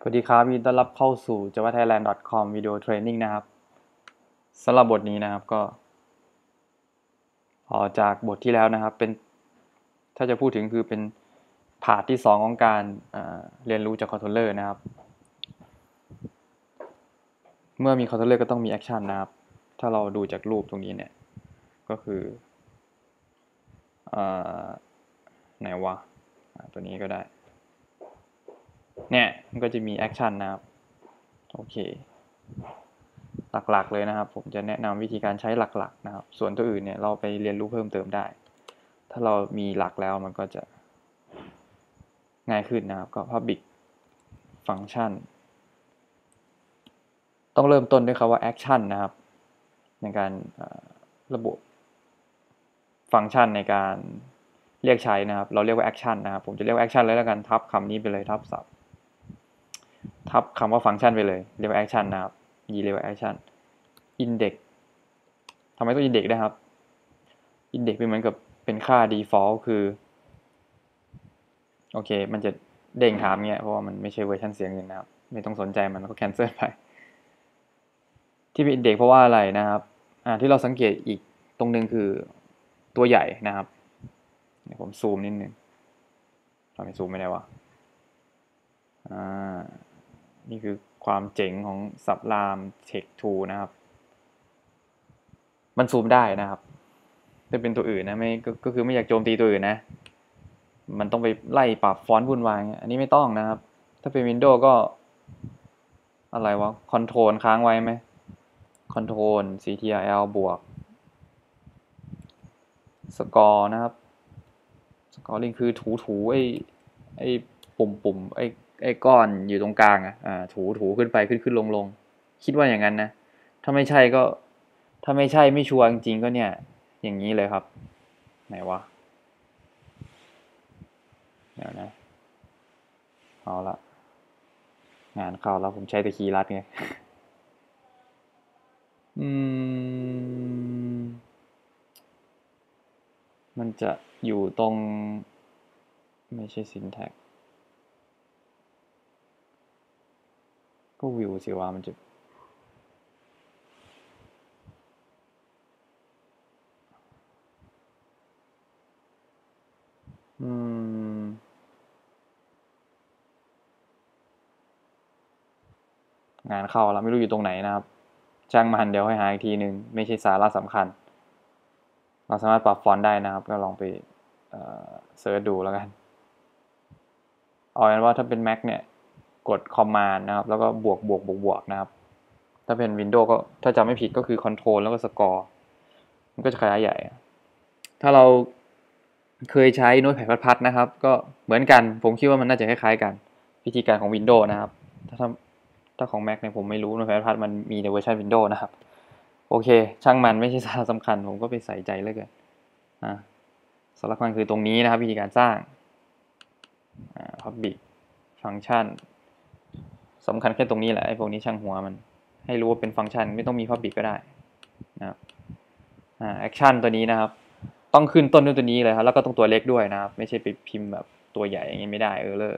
สวัสดีครับยินดีต้อนรับเข้าสู่ javathailand.com video training นะครับสำหรับบทนี้นะครับก็ต่อจากบทที่แล้วนะครับเป็นถ้าจะพูดถึงคือเป็นผาดที่สองของการเรียนรู้จากคอนโทรลเลอร์นะครับ เมื่อมีคอนโทรลเลอร์ก็ต้องมีแอคชั่นนะครับ ถ้าเราดูจากรูปตรงนี้เนี่ย ก็คืออไหนวะตัวนี้ก็ได้ เนี่ยมันก็จะมีแอคชั่นนะครับ โอเค หลักๆเลยนะครับ ผมจะแนะนำวิธีการใช้หลักๆ นะครับ ส่วนตัวอื่นเนี่ยเราไปเรียนรู้เพิ่มเติมได้ ถ้าเรามีหลักแล้วมันก็จะง่ายขึ้นนะครับ ก็ public function ต้องเริ่มต้นด้วยคำว่า action นะครับ ในการระบุฟังก์ชันในการเรียกใช้นะครับ เราเรียกว่า action นะครับ ผมจะเรียกว่า action เลยแล้วกันทับคำนี้ไปเลยทับศัพท์ ทับคำว่าฟังก์ชันไปเลยเรียกว่าแอคชั่นนะครับยีเรียกว่าแอคชั่นอินเด็กทำไมต้องอินเด็กนะครับอินเด็กเป็นเหมือนกับเป็นค่า default คือ โอเค มันจะเด้งถามเงี้ย เพราะว่ามันไม่ใช่เวอร์ชันเสียงอื่นนะครับ ไม่ต้องสนใจมันแล้วก็แคนเซิลไป ที่เป็นอินเด็กเพราะว่าอะไรนะครับ อ่า ที่เราสังเกตอีกตรงนึงคือตัวใหญ่นะครับเดี๋ยวผมซูมนิดนึงทำไมซูมไม่ได้วะอ่า นี่คือความเจ๋งของสับรามเทคทูนะครับ มันซูมได้นะครับถ้าเป็นตัวอื่นนะไม่กก็คือไม่อยากโจมตีตัวอื่นนะ มันต้องไปไล่ปรับฟอนต์วุ่นวายอันนี้ไม่ต้องนะครับ ถ้าเป็น Windows ก็ อะไรวะคอนโทรลค้างไว้ไหมคอนโทรล ctrl บวกสกอร์นะครับ สกอร์ลิงคือถูถูไอ้ไอ้ปุ่มปุ่มไอ้ ไอ้ก้อนอยู่ตรงกลางอะอ่าถูถูขึ้นไปขึ้นขึ้นลงลงคิดว่าอย่างนั้นนะ ถ้าไม่ใช่ก็ ถ้าไม่ใช่ไม่ชัวร์จริงๆก็เนี่ย อย่างนี้เลยครับ ไหนวะเดี๋ยวนะเอาละงานเข้าแล้วผมใช้ตะคีรัดไงอืม มันจะอยู่ตรง ไม่ใช่ syntax ก็วิวสิว่ามันจะอืมงานเข้าแล้วไม่รู้อยู่ตรงไหนนะครับช่างมันเดี๋ยวให้หาอีกทีหนึ่งไม่ใช่สาระสำคัญ เราสามารถปรับฟอนต์ได้นะครับ ก็ลองไปเซิร์ชดูแล้วกัน เอาเป็นว่าถ้าเป็น Mac เนี่ย กด Command นะครับ แล้วก็บวกบวกบวกบวกนะครับ ถ้าเป็น Windows ก็ถ้าจำไม่ผิดก็คือ Control แล้วก็ Score มันก็จะขยายใหญ่ ถ้าเราเคยใช้โน้ตแผ่นพัดๆนะครับ ก็เหมือนกันผมคิดว่ามันน่าจะคล้ายๆกัน วิธีการของ Windows นะครับ ถ้าถ้าของ Mac เนี่ยผมไม่รู้โน้ตแผ่นพัดมันมีในเวอร์ชัน Windows นะครับ โอเค ช่างมันไม่ใช่สาระสำคัญ ผมก็ไปใส่ใจเลยกันอ่าสาระสำคัญคือตรงนี้นะครับ วิธีการสร้างอ่า public function สำคัญแค่ตรงนี้แหละไอ้พวกนี้ช่างหัวมัน ให้รู้ว่าเป็นฟังก์ชันไม่ต้องมี public ก็ได้นะครับอ่า action ตัวนี้นะครับ ต้องขึ้นต้นด้วยตัวนี้เลยครับ แล้วก็ต้องตัวเล็กด้วยนะครับ ไม่ใช่ไปพิมพ์แบบตัวใหญ่อย่างนี้ไม่ได้เออเลย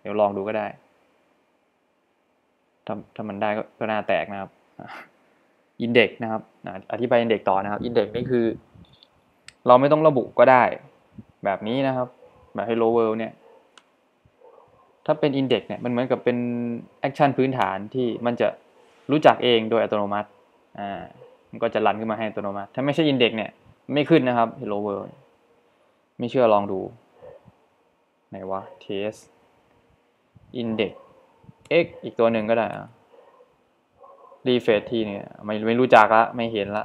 เดี๋ยวลองดูก็ได้ถ้าถ้ามันได้ก็น่าแตกนะครับ index นะครับอธิบาย index ต่อนะครับ index นี่คือ เราไม่ต้องระบุก็ได้ แบบนี้นะครับ แบบ hello world เนี่ย ถ้าเป็น index เนี่ยมันเหมือนกับเป็นแอคชั่นพื้นฐานที่มันจะรู้จักเองโดยอัตโนมัติอ่ามันก็จะรันขึ้นมาให้อัตโนมัติ ถ้าไม่ใช่ index เนี่ยไม่ขึ้นนะครับ hello world ไม่เชื่อลองดู ไหนวะ test index x อีกตัวหนึ่งก็ได้อะรีเฟซทีเนี่ยไม่ไม่รู้จักละไม่เห็นละ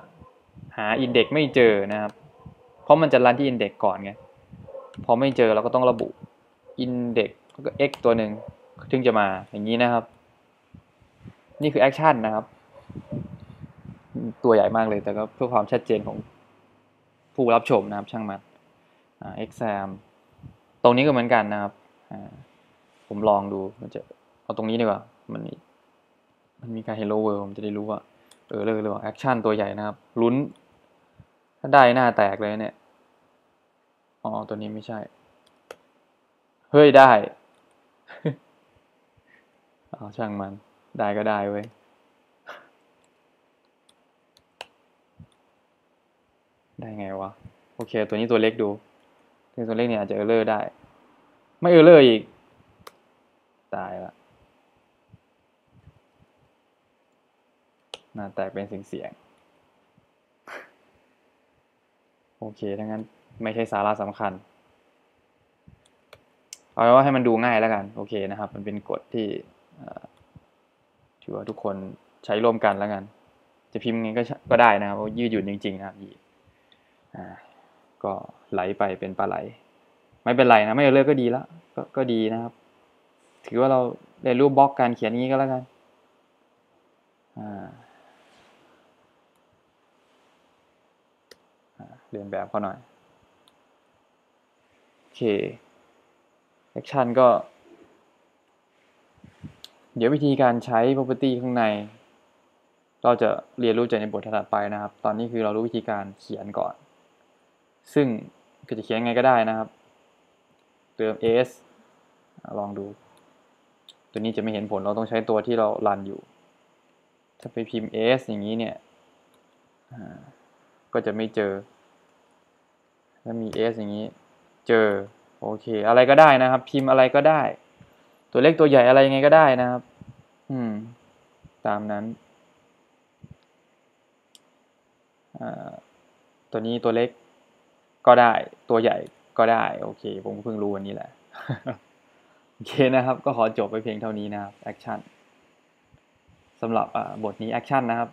หา index ไม่เจอนะครับ เพราะมันจะรันที่ index ก่อนไง พอไม่เจอเราก็ต้องระบุ index แล้วก็ x ตัวหนึ่งถึงจะมาอย่างนี้นะครับ นี่คือแอคชั่นนะครับ ตัวใหญ่มากเลยแต่ก็เพื่อความชัดเจนของผู้รับชมนะครับช่างมัน exam ตรงนี้ก็เหมือนกันนะครับผมลองดูมันจะเอาตรงนี้ดีกว่ามันมันมีการ hello world ผมจะได้รู้ว่าเออเลยเลยว่าแอคชั่นตัวใหญ่นะครับลุ้น ถ้าได้หน้าแตกเลยเนี่ยอ๋อตัวนี้ไม่ใช่ เฮ้ยได้ เอาช่างมัน ได้ก็ได้เว้ย ได้ไงวะ โอเค ตัวนี้ตัวเล็กดูตัวเล็กเนี่ยอาจจะเออร์เลอร์ได้ ไม่เออร์เลอร์อีก ตายละหน้าแตกเป็นเสียงเสียง โอเคถ้างั้นไม่ใช่สาระสำคัญ เอาเป็นว่าให้มันดูง่ายแล้วกัน โอเคนะครับ มันเป็นกฎที่ ถือว่าทุกคนใช้ร่วมกันแล้วกัน จะพิมพ์ไงก็ก็ได้นะครับยืดหยุ่นจริงๆนะครับยีก็ไหลไปเป็นปลาไหล ไม่เป็นไรนะไม่เลิกก็ดีล้วก็ก็ดีนะครับ ถือว่าเราเรียนรู้บล็อกการเขียนงี้ก็แล้วกันเรียนแบบเขาหน่อย โอเคแอคชั่นก็ เดี๋ยววิธีการใช้ property ข้างใน เราจะเรียนรู้จากในบทถัดไปนะครับ ตอนนี้คือเรารู้วิธีการเขียนก่อน ซึ่งก็จะเขียนยังไงก็ได้นะครับ เติม s ลองดู ตัวนี้จะไม่เห็นผลเราต้องใช้ตัวที่เรารันอยู่ ถ้าไปพิมพ์ s อย่างนี้เนี่ยก็จะไม่เจอ ถ้ามี s อย่างนี้ เจอ โอเค อะไรก็ได้นะครับ พิมพ์อะไรก็ได้ ตัวเล็กตัวใหญ่อะไรยังไงก็ได้นะครับ อืม ตามนั้นตัวนี้ตัวเล็กก็ได้ ตัวใหญ่ก็ได้ โอเค ผมเพิ่งรู้วันนี้แหละ โอเคนะครับ ก็ขอจบไปเพียงเท่านี้นะครับ แอคชั่นสำหรับบทนี้แอคชั่นนะครับ